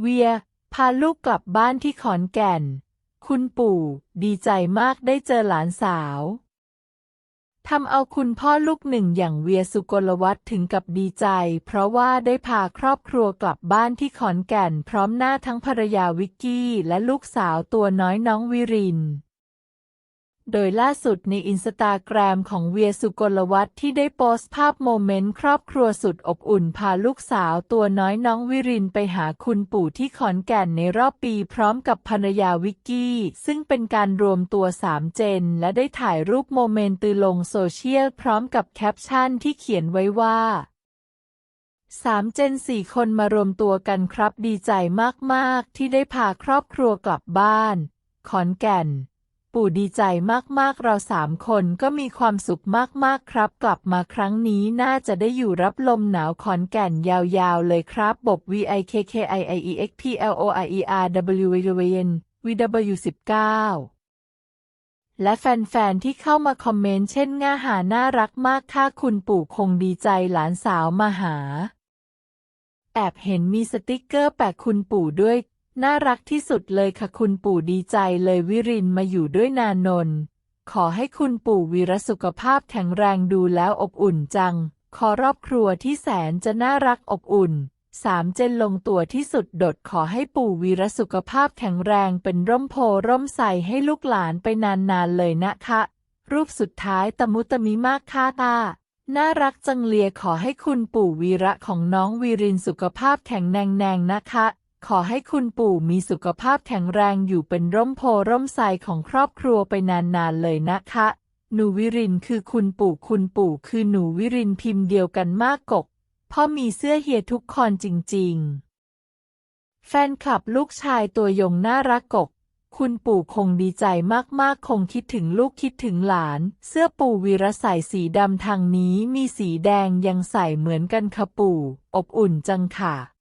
เวีย พาลูกกลับบ้านที่ขอนแก่น คุณปู่ดีใจมากได้เจอหลานสาวทำเอาคุณพ่อลูกหนึ่งอย่างเวียสุกลวัฒน์ถึงกับดีใจ เพราะว่าได้พาครอบครัวกลับบ้านที่ขอนแก่น พร้อมหน้าทั้งภรรยาวิกกี้และลูกสาวตัวน้อยน้องวิริน โดยล่าสุดในอินสตาแกรมของเวียสุกลวัฒน์ที่ได้โพสต์ภาพโมเมนต์ครอบครัวสุดอบอุ่นพาลูกสาวตัวน้อยน้องวิรินไปหาคุณปู่ที่ขอนแก่นในรอบปีพร้อมกับภรรยาวิกกี้ ซึ่งเป็นการรวมตัวสามเจน และได้ถ่ายรูปโมเมนต์ตือลงโซเชียลพร้อมกับแคปชั่นที่เขียนไว้ว่าสามเจนสี่คนมารวมตัวกันครับดีใจมากๆ ที่ได้พาครอบครัวกลับบ้าน ขอนแก่น ปู่ดีใจมากๆ เราสามคนก็มีความสุขมากๆครับ กลับมาครั้งนี้น่าจะได้อยู่รับลมหนาวขอนแก่นยาวๆ เลยครับ บบ V I K K I I E X P L O I E R W W N V W 19และแฟนๆที่เข้ามาคอมเมนต์เช่นง่าหาน่ารักมากถ้าคุณปู่คงดีใจหลานสาวมาหา แอบเห็นมีสติกเกอร์แปะคุณปู่ด้วย น่ารักที่สุดเลยค่ะคุณปู่ดีใจเลยวิรินมาอยู่ด้วยนานนท์ขอให้คุณปู่วีรสุขภาพแข็งแรงดูแล้วอบอุ่นจัง ขอรอบครัวที่แสนจะน่ารักอบอุ่นสามเจนลงตัวที่สุดดดขอให้ปู่วีรสุขภาพแข็งแรงเป็นร่มโพร่มใสให้ลูกหลานไปนานๆเลยนะคะ รูปสุดท้ายตะมุตะมิมากค่าตา น่ารักจังเลียขอให้คุณปู่วีระของน้องวีรินสุขภาพแข็งแรงแนงนะคะ ขอให้คุณปู่มีสุขภาพแข็งแรงอยู่เป็นร่มโพร่มใสของครอบครัวไปนานๆเลยนะคะ หนูวิรินคือคุณปู่คุณปู่คือหนูวิรินพิมพ์เดียวกันมากกก พ่อมีเสื้อเฮียทุกคนจริงๆ แฟนคลับลูกชายตัวยงน่ารักกก คุณปู่คงดีใจมากๆ คงคิดถึงลูกคิดถึงหลาน เสื้อปู่วีระใส่สีดำทางนี้มีสีแดงยังใส่เหมือนกันค่ะปู่ อบอุ่นจังค่ะ